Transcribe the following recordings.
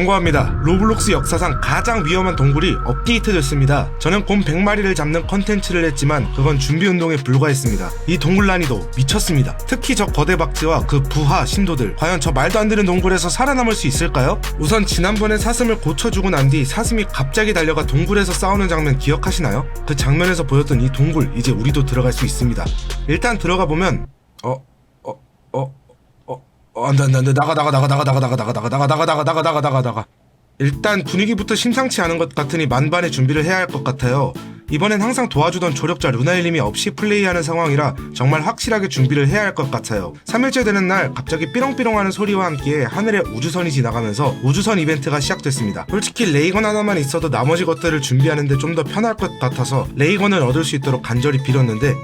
경고합니다. 로블록스 역사상 가장 위험한 동굴이 업데이트 됐습니다. 저는 곰 100마리를 잡는 컨텐츠를 했지만 그건 준비 운동에 불과했습니다. 이 동굴 난이도 미쳤습니다. 특히 저 거대 박쥐와 그 부하 신도들 과연 저 말도 안 되는 동굴에서 살아남을 수 있을까요? 우선 지난번에 사슴을 고쳐주고 난 뒤 사슴이 갑자기 달려가 동굴에서 싸우는 장면 기억하시나요? 그 장면에서 보였던 이 동굴 이제 우리도 들어갈 수 있습니다. 일단 들어가 보면 어, 안 돼, 안 돼, 안 돼. 나가, 나가, 나가, 나가, 나가, 나가, 나가, 나가, 나가, 나가, 나가, 나가, 나가, 나가. 일단 분위기부터 심상치 않은 것 같으니 만반의 준비를 해야 할 것 같아요. 이번엔 항상 도와주던 조력자 루나일님이 없이 플레이하는 상황이라 정말 확실하게 준비를 해야 할 것 같아요. 3일째 되는 날 갑자기 삐롱삐롱하는 소리와 함께 하늘에 우주선이 지나가면서 우주선 이벤트가 시작됐습니다. 솔직히 레이건 하나만 있어도 나머지 것들을 준비하는데 좀 더 편할 것 같아서 레이건을 얻을 수 있도록 간절히 빌었는데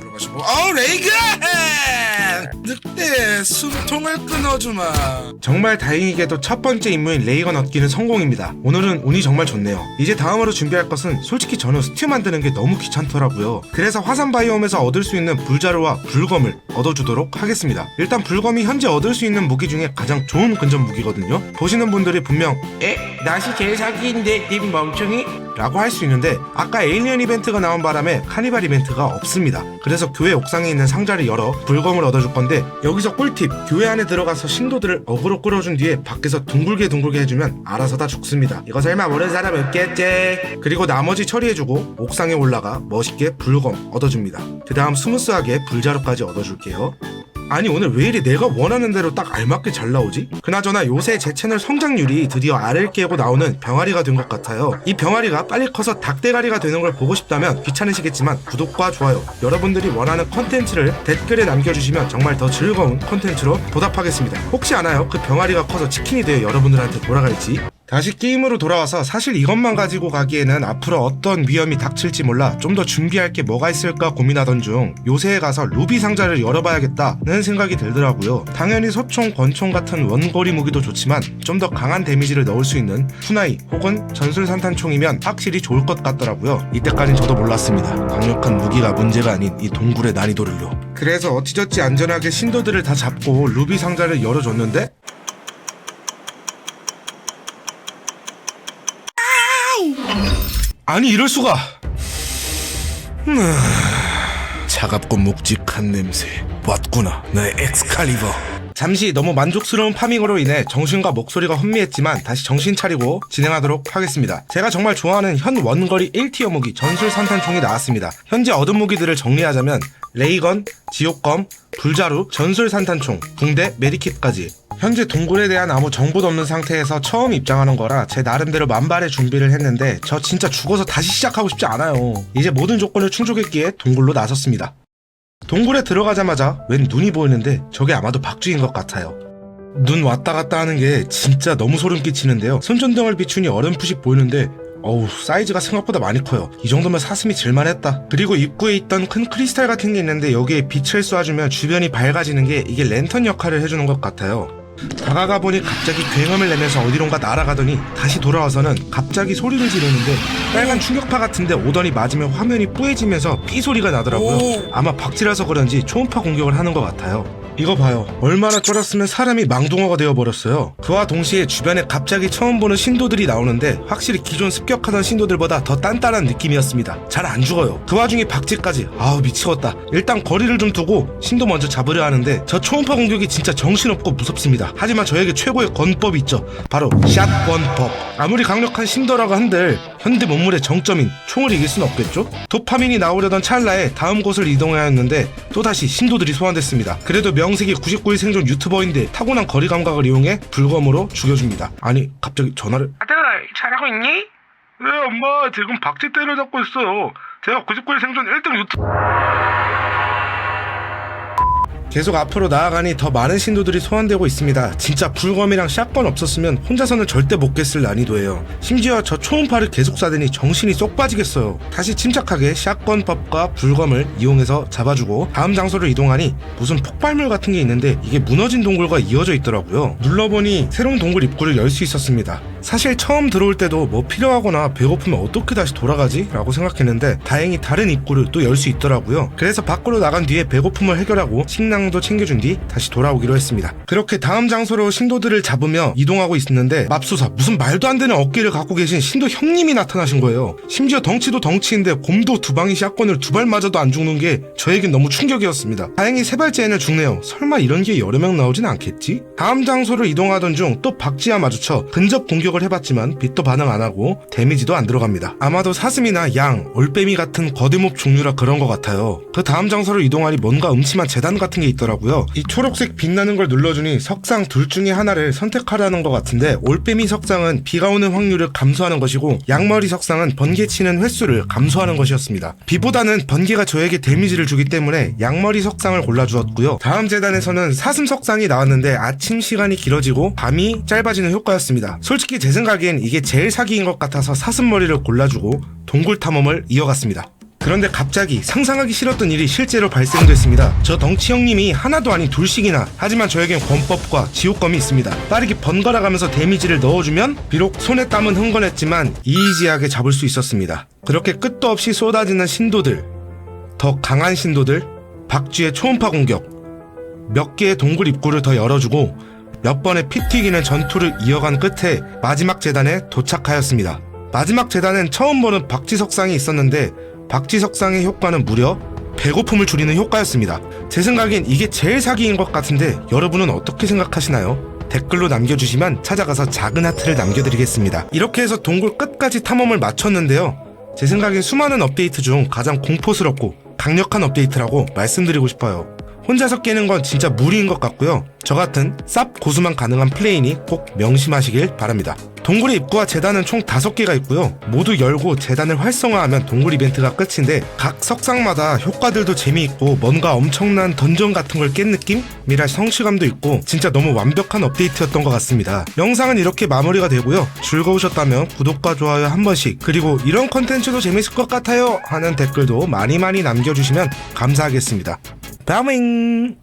들어가시고 어 레이건 늑대 숨통을 끊어주마 정말 다행이게도 첫 번째 임무인 레이건 얻기는 성공입니다. 오늘은 운이 정말 좋네요. 이제 다음으로 준비할 것은 솔직히 저는 스튜 만드는 게 너무 귀찮더라고요. 그래서 화산 바이옴에서 얻을 수 있는 불자루와 불검을 얻어주도록 하겠습니다. 일단 불검이 현재 얻을 수 있는 무기 중에 가장 좋은 근접 무기거든요. 보시는 분들이 분명 에? 낫이 제일 사기인데 님 멍청이? 라고 할 수 있는데 아까 에일리언 이벤트가 나온 바람에 카니발 이벤트가 없습니다. 그래서 교회 옥상에 있는 상자를 열어 불검을 얻어줄 건데 여기서 꿀팁 교회 안에 들어가서 신도들을 어그로 끌어준 뒤에 밖에서 둥글게 둥글게 해주면 알아서 다 죽습니다. 이거 설마 모르는 사람 없겠지? 그리고 나머지 처리해주고 옥상에 올라가 멋있게 불검 얻어줍니다. 그 다음 스무스하게 불자루까지 얻어줄게요. 아니 오늘 왜 이리 내가 원하는 대로 딱 알맞게 잘 나오지? 그나저나 요새 제 채널 성장률이 드디어 알을 깨고 나오는 병아리가 된 것 같아요. 이 병아리가 빨리 커서 닭대가리가 되는 걸 보고 싶다면 귀찮으시겠지만 구독과 좋아요, 여러분들이 원하는 컨텐츠를 댓글에 남겨주시면 정말 더 즐거운 컨텐츠로 보답하겠습니다. 혹시 아나요? 그 병아리가 커서 치킨이 되어 여러분들한테 돌아갈지? 다시 게임으로 돌아와서 사실 이것만 가지고 가기에는 앞으로 어떤 위험이 닥칠지 몰라 좀 더 준비할 게 뭐가 있을까 고민하던 중 요새에 가서 루비 상자를 열어봐야겠다는 생각이 들더라고요. 당연히 소총, 권총 같은 원거리 무기도 좋지만 좀 더 강한 데미지를 넣을 수 있는 푸나이 혹은 전술 산탄총이면 확실히 좋을 것 같더라고요. 이때까진 저도 몰랐습니다. 강력한 무기가 문제가 아닌 이 동굴의 난이도를요. 그래서 어찌저찌 안전하게 신도들을 다 잡고 루비 상자를 열어줬는데 아니 이럴 수가. 음, 차갑고 묵직한 냄새. 왔구나 나의 엑스칼리버. 잠시 너무 만족스러운 파밍으로 인해 정신과 목소리가 혼미했지만 다시 정신 차리고 진행하도록 하겠습니다. 제가 정말 좋아하는 현 원거리 1티어 무기 전술 산탄총이 나왔습니다. 현재 얻은 무기들을 정리하자면 레이건, 지옥검, 불자루, 전술 산탄총, 붕대, 메디킷까지 현재 동굴에 대한 아무 정보도 없는 상태에서 처음 입장하는 거라 제 나름대로 만발의 준비를 했는데 저 진짜 죽어서 다시 시작하고 싶지 않아요. 이제 모든 조건을 충족했기에 동굴로 나섰습니다. 동굴에 들어가자마자 웬 눈이 보이는데 저게 아마도 박쥐인 것 같아요. 눈 왔다 갔다 하는 게 진짜 너무 소름 끼치는데요. 손전등을 비추니 어렴풋이 보이는데 어우 사이즈가 생각보다 많이 커요. 이 정도면 사슴이 질만했다. 그리고 입구에 있던 큰 크리스탈 같은 게 있는데 여기에 빛을 쏴주면 주변이 밝아지는 게 이게 랜턴 역할을 해주는 것 같아요. 다가가 보니 갑자기 굉음을 내면서 어디론가 날아가더니 다시 돌아와서는 갑자기 소리를 지르는데 빨간 충격파 같은데 오더니 맞으면 화면이 뿌얘지면서 삐 소리가 나더라고요. 오. 아마 박쥐라서 그런지 초음파 공격을 하는 것 같아요. 이거 봐요. 얼마나 쫄았으면 사람이 망둥어가 되어버렸어요. 그와 동시에 주변에 갑자기 처음 보는 신도들이 나오는데 확실히 기존 습격하던 신도들보다 더 단단한 느낌이었습니다. 잘 안 죽어요. 그 와중에 박쥐까지 아우 미치겠다. 일단 거리를 좀 두고 신도 먼저 잡으려 하는데 저 초음파 공격이 진짜 정신없고 무섭습니다. 하지만 저에게 최고의 권법이 있죠. 바로 샷건법. 아무리 강력한 신도라고 한들 현대 몸물의 정점인 총을 이길 순 없겠죠? 도파민이 나오려던 찰나에 다음 곳을 이동해야 했는데 또다시 신도들이 소환됐습니다. 그래도 명 색이 99일 생존 유튜버인데 타고난 거리 감각을 이용해 불검으로 죽여줍니다. 아니 갑자기 전화를 아들 잘하고 있니? 네 엄마 지금 박쥐 때려잡고 있어요. 제가 99일 생존 1등 유튜브 계속 앞으로 나아가니 더 많은 신도들이 소환되고 있습니다. 진짜 불검이랑 샷건 없었으면 혼자서는 절대 못 깼을 난이도예요. 심지어 저 초음파를 계속 쏴대니 정신이 쏙 빠지겠어요. 다시 침착하게 샷건법과 불검을 이용해서 잡아주고 다음 장소를 이동하니 무슨 폭발물 같은 게 있는데 이게 무너진 동굴과 이어져 있더라고요. 눌러보니 새로운 동굴 입구를 열 수 있었습니다. 사실 처음 들어올 때도 뭐 필요하거나 배고프면 어떻게 다시 돌아가지? 라고 생각했는데 다행히 다른 입구를 또 열 수 있더라고요. 그래서 밖으로 나간 뒤에 배고픔을 해결하고 식량도 챙겨준 뒤 다시 돌아오기로 했습니다. 그렇게 다음 장소로 신도들을 잡으며 이동하고 있었는데 맙소사 무슨 말도 안 되는 어깨를 갖고 계신 신도 형님이 나타나신 거예요. 심지어 덩치도 덩치인데 곰도 두 방이 샷건을 두 발 맞아도 안 죽는 게 저에겐 너무 충격이었습니다. 다행히 세 발째에는 죽네요. 설마 이런 게 여러 명 나오진 않겠지? 다음 장소를 이동하던 중 또 박쥐와 마주쳐 근접 공격 을 해봤지만 빛도 반응 안 하고 데미지도 안 들어갑니다. 아마도 사슴이나 양, 올빼미 같은 거대몹 종류라 그런 것 같아요. 그 다음 장소로 이동하니 뭔가 음침한 재단 같은 게 있더라고요. 이 초록색 빛나는 걸 눌러주니 석상 둘 중에 하나를 선택하라는 것 같은데 올빼미 석상은 비가 오는 확률을 감소하는 것이고 양머리 석상은 번개 치는 횟수를 감소하는 것이었습니다. 비보다는 번개가 저에게 데미지를 주기 때문에 양머리 석상을 골라주었고요. 다음 재단에서는 사슴 석상이 나왔는데 아침 시간이 길어지고 밤이 짧아지는 효과였습니다. 솔직히 제 생각엔 이게 제일 사기인 것 같아서 사슴머리를 골라주고 동굴 탐험을 이어갔습니다. 그런데 갑자기 상상하기 싫었던 일이 실제로 발생됐습니다. 저 덩치 형님이 하나도 아닌 둘씩이나 하지만 저에겐 권법과 지옥검이 있습니다. 빠르게 번갈아 가면서 데미지를 넣어주면 비록 손에 땀은 흥건했지만 이지하게 잡을 수 있었습니다. 그렇게 끝도 없이 쏟아지는 신도들, 더 강한 신도들, 박쥐의 초음파 공격, 몇 개의 동굴 입구를 더 열어주고 몇 번의 피 튀기는 전투를 이어간 끝에 마지막 재단에 도착하였습니다. 마지막 재단엔 처음 보는 박쥐 석상이 있었는데 박쥐 석상의 효과는 무려 배고픔을 줄이는 효과였습니다. 제 생각엔 이게 제일 사기인 것 같은데 여러분은 어떻게 생각하시나요? 댓글로 남겨주시면 찾아가서 작은 하트를 남겨드리겠습니다. 이렇게 해서 동굴 끝까지 탐험을 마쳤는데요. 제 생각엔 수많은 업데이트 중 가장 공포스럽고 강력한 업데이트라고 말씀드리고 싶어요. 혼자서 깨는 건 진짜 무리인 것 같고요. 저 같은 쌉 고수만 가능한 플레이니 꼭 명심하시길 바랍니다. 동굴의 입구와 재단은 총 5개가 있고요. 모두 열고 재단을 활성화하면 동굴 이벤트가 끝인데 각 석상마다 효과들도 재미있고 뭔가 엄청난 던전 같은 걸 깬 느낌이라 성취감도 있고 진짜 너무 완벽한 업데이트였던 것 같습니다. 영상은 이렇게 마무리가 되고요. 즐거우셨다면 구독과 좋아요 한 번씩 그리고 이런 컨텐츠도 재밌을 것 같아요 하는 댓글도 많이 많이 남겨주시면 감사하겠습니다. 다음엔